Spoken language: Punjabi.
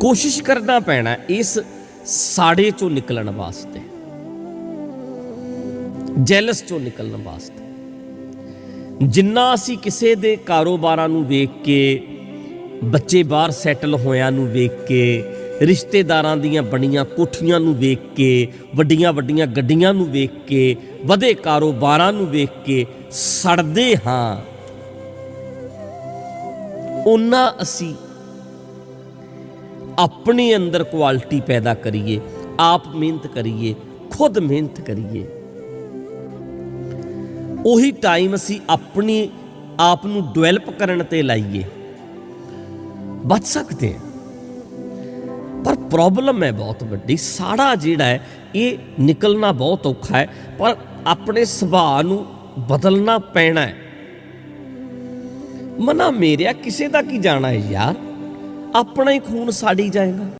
ਕੋਸ਼ਿਸ਼ ਕਰਨਾ ਪੈਣਾ ਇਸ ਸਾੜੇ ਚੋਂ ਨਿਕਲਣ ਵਾਸਤੇ। ਜੈਲਸ ਚੋਂ ਨਿਕਲਣ ਵਾਸਤੇ। ਜਿੰਨਾ ਅਸੀਂ ਕਿਸੇ ਦੇ ਕਾਰੋਬਾਰਾਂ ਨੂੰ ਵੇਖ ਕੇ, ਬੱਚੇ ਬਾਹਰ ਸੈਟਲ ਹੋਇਆਂ ਨੂੰ ਵੇਖ ਕੇ, ਰਿਸ਼ਤੇਦਾਰਾਂ ਦੀਆਂ ਬਣੀਆਂ ਕੋਠੀਆਂ ਨੂੰ ਵੇਖ ਕੇ, ਵੱਡੀਆਂ ਵੱਡੀਆਂ ਗੱਡੀਆਂ ਨੂੰ ਵੇਖ ਕੇ, ਵਧੇ ਕਾਰੋਬਾਰਾਂ ਨੂੰ ਵੇਖ ਕੇ ਸੜਦੇ ਹਾਂ ਉਹਨਾਂ ਅਸੀਂ ਆਪਣੇ ਅੰਦਰ ਕੁਆਲਿਟੀ ਪੈਦਾ ਕਰੀਏ, ਆਪ ਮਿਹਨਤ ਕਰੀਏ, ਖੁਦ ਮਿਹਨਤ ਕਰੀਏ। ਉਹੀ ਟਾਈਮ ਅਸੀਂ ਆਪਣੀ, ਆਪ ਨੂੰ ਡਿਵੈਲਪ ਕਰਨ ਤੇ ਲਾਈਏ। ਬਚ ਸਕਦੇ ਹਾਂ। ਪਰ ਪ੍ਰੋਬਲਮ ਹੈ ਬਹੁਤ ਵੱਡੀ। ਸਾੜਾ ਜਿਹੜਾ ਹੈ, ਇਹ ਨਿਕਲਣਾ ਬਹੁਤ ਔਖਾ ਹੈ, ਪਰ ਆਪਣੇ ਸੁਭਾਅ ਨੂੰ ਬਦਲਣਾ ਪੈਣਾ ਹੈ। ਮਨਾ ਮੇਰਿਆ, ਕਿਸੇ ਦਾ ਕੀ ਜਾਣਾ ਹੈ ਯਾਰ? ਆਪਣਾ ਹੀ ਖੂਨ ਸਾੜੀ ਜਾਏਗਾ।